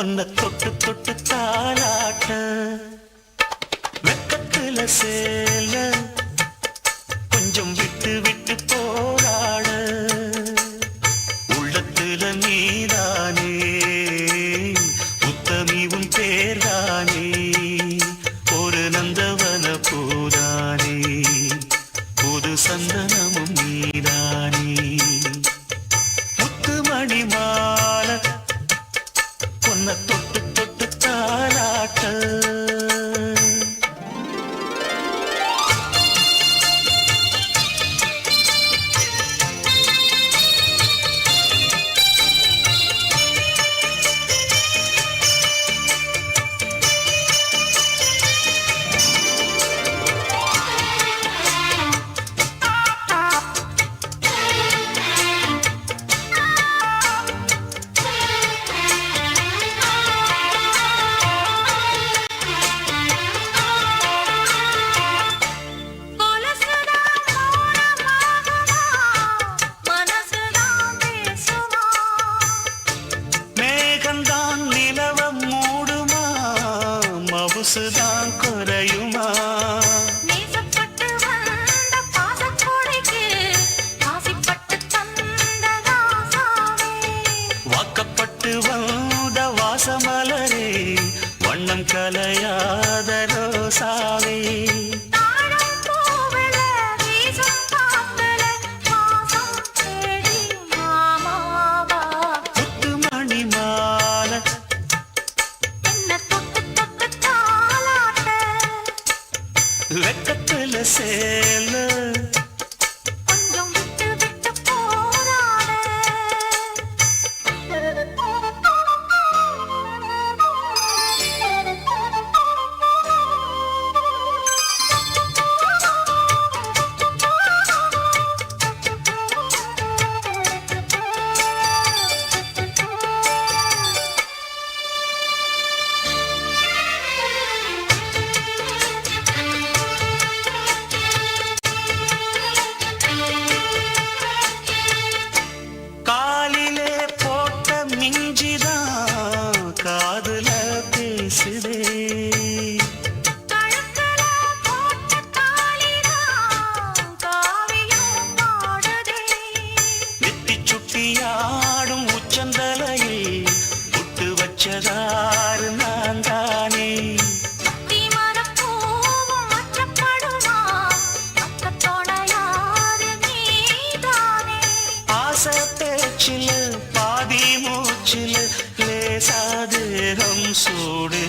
பொண்ண தொட்டு தொட்டு தாளாட்ட. வெக்கத்துல சே లెక్క తులసేలో வச்சதாறு நான் தானே ஆசை பேச்சில் பாதி மூச்சில் லேசாது சூடு.